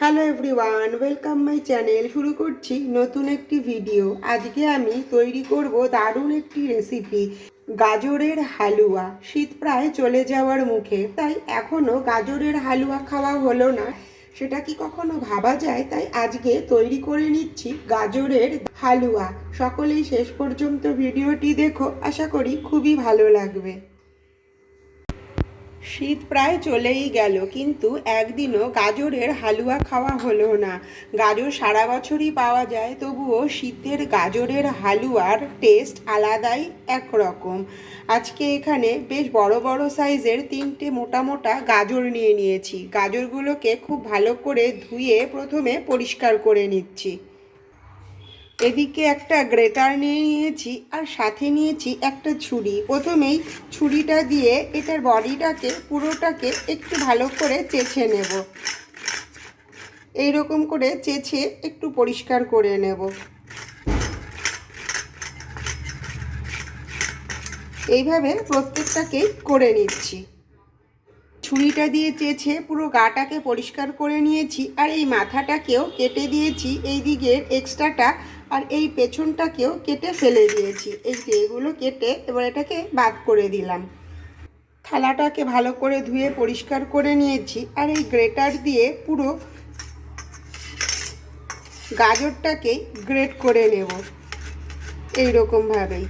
Hello everyone welcome my channel শুরু করছি নতুন একটি ভিডিও আজকে আমি তৈরি করব দারুণ একটি রেসিপি গাজরের হালুয়া। শীত প্রায় চলে যাওয়ার মুখে, তাই এখনও গাজরের হালুয়া খাওয়া হলো না। সেটা কি কখনো ভাবা যায়? তাই আজকে তৈরি করে নিচ্ছি গাজরের হালুয়া। সকলেই শেষ পর্যন্ত ভিডিওটি দেখো, আশা করি খুবই ভালো লাগবে। শীত প্রায় চলেই গেল, কিন্তু একদিনও গাজরের হালুয়া খাওয়া হলো না। গাজর সারা বছরই পাওয়া যায়, তবুও শীতের গাজরের হালুয়ার টেস্ট আলাদাই একরকম। আজকে এখানে বেশ বড় বড় সাইজের তিনটে মোটা মোটা গাজর নিয়ে নিয়েছি। গাজরগুলোকে খুব ভালো করে ধুয়ে প্রথমে পরিষ্কার করে নিচ্ছি। এদিকে একটা গ্রেটার নিয়ে নিয়েছি আর সাথে নিয়েছি একটা ছুরি। প্রথমেই ছুরিটা দিয়ে এটার বডিটাকে, পুরোটাকে একটু ভালো করে চেছে নেব। এই রকম করে চেছে একটু পরিষ্কার করে নেব। এইভাবে প্রত্যেকটাকেই করে নিচ্ছি। ছুরিটা দিয়ে চেছে, পুরো গাটাকে পরিষ্কার করে নিয়েছি আর এই মাথাটাকেও কেটে দিয়েছি। এই দিকের এক্সট্রাটা আর এই পেছনটাকেও কেটে ফেলে দিয়েছি। এই যে এগুলো কেটে এবার এটাকে বাদ করে দিলাম। থালাটাকে ভালো করে ধুয়ে পরিষ্কার করে নিয়েছি আর এই গ্রেটার দিয়ে পুরো গাজরটাকেই গ্রেট করে নেব এইরকমভাবেই।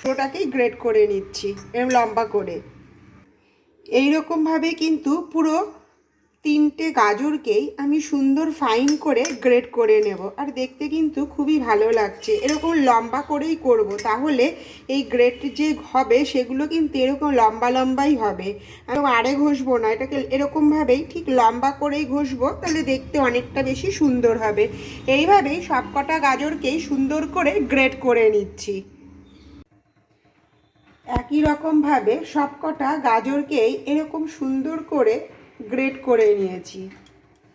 পুরোটাকেই গ্রেট করে নিচ্ছি এরকম লম্বা করে। এই রকমভাবে কিন্তু পুরো তিনটে গাজরকেই আমি সুন্দর ফাইন করে গ্রেট করে নেব। আর দেখতে কিন্তু খুবই ভালো লাগছে। এরকম লম্বা করেই করব, তাহলে এই গ্রেট যে হবে, সেগুলো কিন্তু এরকম লম্বা লম্বাই হবে। আমি আরে ঘষবো না, এটাকে এরকমভাবেই ঠিক লম্বা করেই ঘষবো, তাহলে দেখতে অনেকটা বেশি সুন্দর হবে। এইভাবেই সবকটা গাজরকেই সুন্দর করে গ্রেট করে নিচ্ছি। একই রকমভাবে সবকটা গাজরকেই এরকম সুন্দর করে গ্রেট করে নিয়েছি।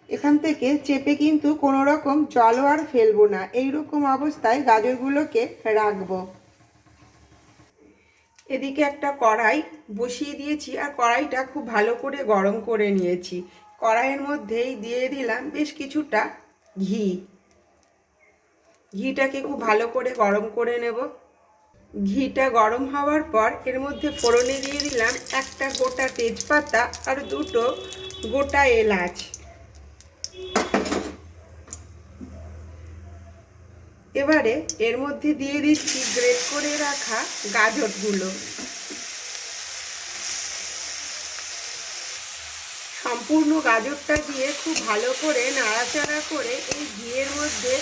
এখান থেকে চেপে কিন্তু কোনো রকম জলও আর ফেলব না। এই রকম অবস্থায় গাজরগুলোকে রাখব। এদিকে একটা কড়াই বসিয়ে দিয়েছি আর কড়াইটা খুব ভালো করে গরম করে নিয়েছি। কড়াইয়ের মধ্যেই দিয়ে দিলাম বেশ কিছুটা ঘি। ঘিটাকে খুব ভালো করে গরম করে নেব। ঘিটা গরম হওয়ার পর এর মধ্যে ফোড়নে দিয়ে দিলাম একটা গোটা তেজপাতা আর দুটো গোটা এলাচ। এবারে এর মধ্যে দিয়ে দিচ্ছি গ্রেট করে রাখা গাজরগুলো। সম্পূর্ণ গাজরটা দিয়ে খুব ভালো করে নাড়াচাড়া করে এই ঘিয়ের মধ্যে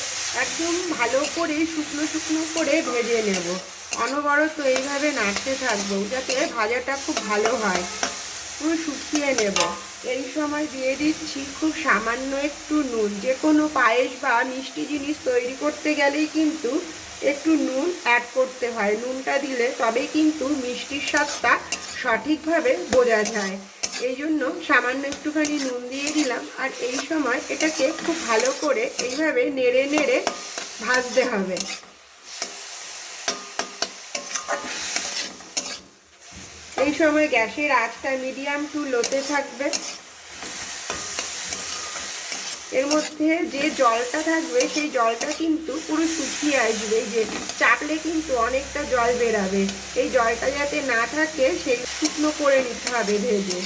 একদম ভালো করে শুকনো শুকনো করে ভেজে নেব। অনবরত এইভাবে নাড়তে থাকব, যাতে ভাজাটা খুব ভালো হয়। পুরো শুকিয়ে নেব। এই সময় দিয়ে দিচ্ছি খুব সামান্য একটু নুন। যে কোনো পায়েস বা মিষ্টি জিনিস তৈরি করতে গেলেই কিন্তু একটু নুন অ্যাড করতে হয়। নুনটা দিলে তবেই কিন্তু মিষ্টির স্বাদটা সঠিকভাবে বোঝা যায়। এই জন্য সামান্য একটুখানি নুন দিয়ে দিলাম। আর এই সময় এটাকে খুব ভালো করে এইভাবে নেড়ে নেড়ে ভাজতে হবে। এই সময় গ্যাসের আঁচটা মিডিয়াম টু লোতে থাকবে। এর মধ্যে যে জলটা থাকবে, সেই জলটা কিন্তু পুরো শুকিয়ে আসবে। যে চাপলে কিন্তু অনেকটা জল বেরাবে। এই জলটা যাতে না থাকে, সেই শুকনো করে নিতে হবে ভেজে।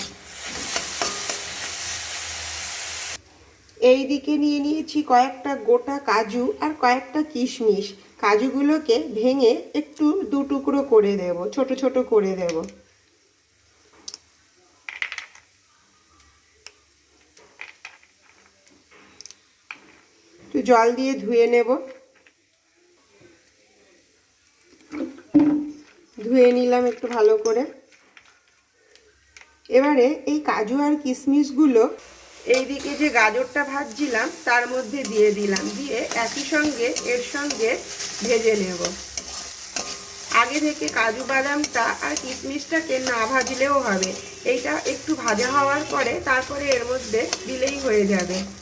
এই দিকে নিয়ে নিয়েছি কয়েকটা গোটা কাজু আর কয়েকটা কিশমিশ। কাজুগুলোকে ভেঙে একটু দু টুকরো করে দেব, ছোট ছোট করে দেব। জল দিয়ে ধুয়ে নেব। ধুয়ে নিলাম একটু ভালো করে। এবারে এই কাজু আর কিশমিশগুলো এইদিকে যে গাজরটা ভাজছিলাম, তার মধ্যে দিয়ে দিলাম। দিয়ে একই সঙ্গে এর সঙ্গে ভেজে নেব। আগে থেকে কাজু বাদামটা আর কিশমিশটাকে না ভাজলেও হবে। এইটা একটু ভাজা হওয়ার পরে তারপরে এর মধ্যে দিলেই হয়ে যাবে।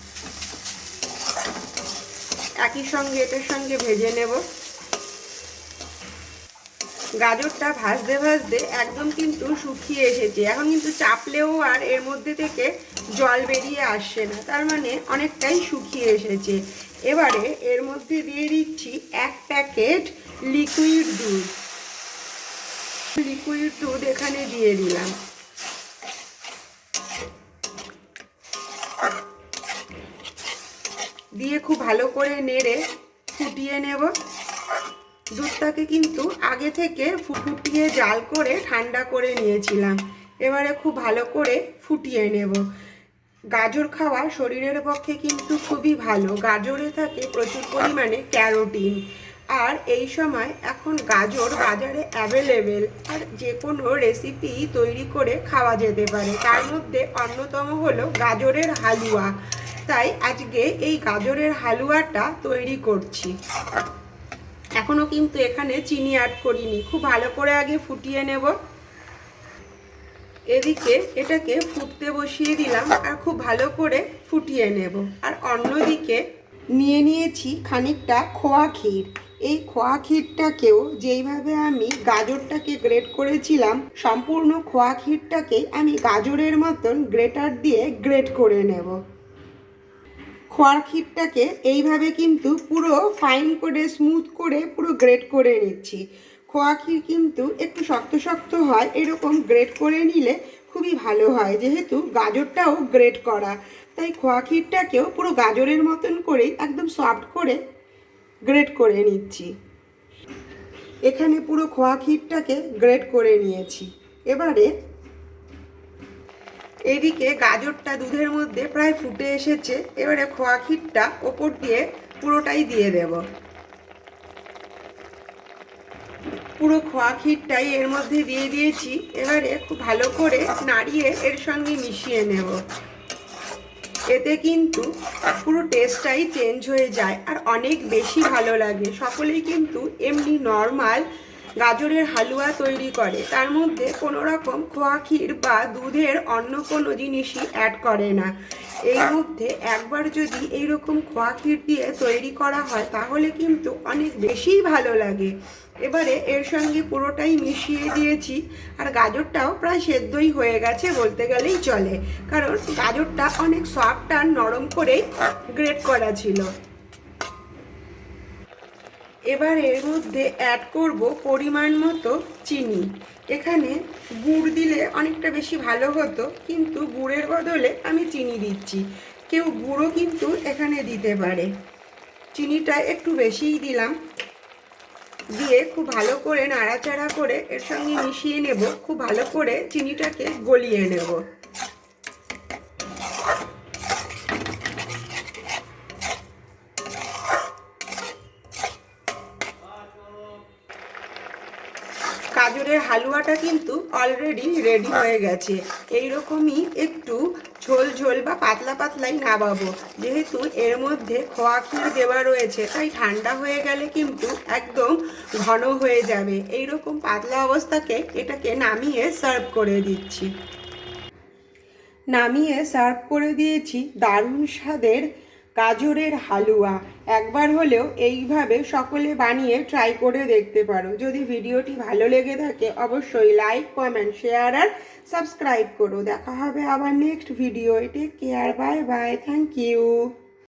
একই সঙ্গে এটার সঙ্গে ভেজে নেব। গাজরটা ভাজতে ভাজতে একদম কিন্তু শুকিয়ে এসেছে। এখন কিন্তু চাপলেও আর এর মধ্যে থেকে জল বেরিয়ে আসছে না। তার মানে অনেকটাই শুকিয়ে এসেছে। এবারে এর মধ্যে দিয়ে দিচ্ছি এক প্যাকেট লিকুইড দুধ। লিকুইড দুধ এখানে দিয়ে দিলাম। খুব ভালো করে নেড়ে ফুটিয়ে নেব। দুধটাকে কিন্তু আগে থেকে ফুটিয়ে জাল করে ঠান্ডা করে নিয়েছিলাম। এবারে খুব ভালো করে ফুটিয়ে নেব। গাজর খাওয়া শরীরের পক্ষে কিন্তু খুবই ভালো। গাজরে থাকে প্রচুর পরিমাণে ক্যারোটিন। আর এই সময় এখন গাজর বাজারে অ্যাভেলেবেল। আর যে কোনো রেসিপি তৈরি করে খাওয়া যেতে পারে। তার মধ্যে অন্যতম হলো গাজরের হালুয়া। তাই আজকে এই গাজরের হালুয়াটা তৈরি করছি। এখনও কিন্তু এখানে চিনি অ্যাড করিনি। খুব ভালো করে আগে ফুটিয়ে নেব। এদিকে এটাকে ফুটতে বসিয়ে দিলাম আর খুব ভালো করে ফুটিয়ে নেব। আর অন্যদিকে নিয়ে নিয়েছি খানিকটা খোয়া ক্ষীর। এই খোয়া ক্ষীরটাকেও যেইভাবে আমি গাজরটাকে গ্রেট করেছিলাম, সম্পূর্ণ খোয়া ক্ষীরটাকে আমি গাজরের মতন গ্রেটার দিয়ে গ্রেট করে নেব। খোয়ার ক্ষীরটাকে এইভাবে কিন্তু পুরো ফাইন করে স্মুথ করে, পুরো গ্রেট করে নিচ্ছি। খোয়া ক্ষীর কিন্তু একটু শক্ত শক্ত হয়, এরকম গ্রেট করে নিলে খুবই ভালো হয়, যেহেতু গাজরটাও গ্রেট করা। তাই খোয়া ক্ষীরটাকেও পুরো গাজরের মতন করেই একদম সফট করে গ্রেট করে নিচ্ছি। এখানে পুরো খোয়া ক্ষীরটাকে গ্রেট করে নিয়েছি। এবারে এদিকে গাজরটা দুধের মধ্যে প্রায় ফুটে এসেছে, এবারে খোয়া ক্ষীরটা ওপর দিয়ে পুরোটাই দিয়ে দেব। পুরো খোয়া ক্ষীরটাই এর মধ্যে দিয়ে দিয়েছি, এবারে খুব ভালো করে নাড়িয়ে এর সঙ্গে মিশিয়ে নেব। এতে কিন্তু পুরো টেস্টটাই চেঞ্জ হয়ে যায় আর অনেক বেশি ভালো লাগে। সকলেই কিন্তু এমনি নর্মাল গাজরের হালুয়া তৈরি করে। তার মধ্যে কোনো রকম খোয়া ক্ষীর বা দুধের অন্য কোনো জিনিসই অ্যাড করে না। এই মধ্যে একবার যদি এইরকম খোয়া ক্ষীর দিয়ে তৈরি করা হয়, তাহলে কিন্তু অনেক বেশিই ভালো লাগে। এবারে এর সঙ্গে পুরোটাই মিশিয়ে দিয়েছি। আর গাজরটাও প্রায় সেদ্ধই হয়ে গেছে বলতে গেলেই চলে। কারণ গাজরটা অনেক সফট আর নরম করেই গ্রেট করা ছিল। এবার এর মধ্যে অ্যাড করব পরিমাণ মতো চিনি। এখানে গুড় দিলে অনেকটা বেশি ভালো হতো, কিন্তু গুড়ের বদলে আমি চিনি দিচ্ছি। কেউ গুঁড়ো কিন্তু এখানে দিতে পারে। চিনিটা একটু বেশিই দিলাম। দিয়ে খুব ভালো করে নাড়াচাড়া করে এর সঙ্গে মিশিয়ে নেব। খুব ভালো করে চিনিটাকে গলিয়ে নেব গাজরের হালুয়াটা কিন্তু অলরেডি রেডি হয়ে গেছে। এই রকমই একটু ঝোল ঝোল বা পাতলা পাতলাই নামাবো যেহেতু এর মধ্যে খোয়া ক্ষীর দেওয়া রয়েছে, তাই ঠান্ডা হয়ে গেলে কিন্তু একদম ঘন হয়ে যাবে। এই রকম পাতলা অবস্থাকে এটাকে নামিয়ে সার্ভ করে দিচ্ছি। নামিয়ে সার্ভ করে দিয়েছি। দারুণ স্বাদের গাজরের হালুয়া। একবার হলেও এইভাবে সকলে বানিয়ে ট্রাই করে দেখতে পারো। যদি ভিডিওটি ভালো লেগে থাকে, অবশ্যই লাইক কমেন্ট শেয়ার আর সাবস্ক্রাইব করো। দেখা হবে আবার next video take care bye bye thank you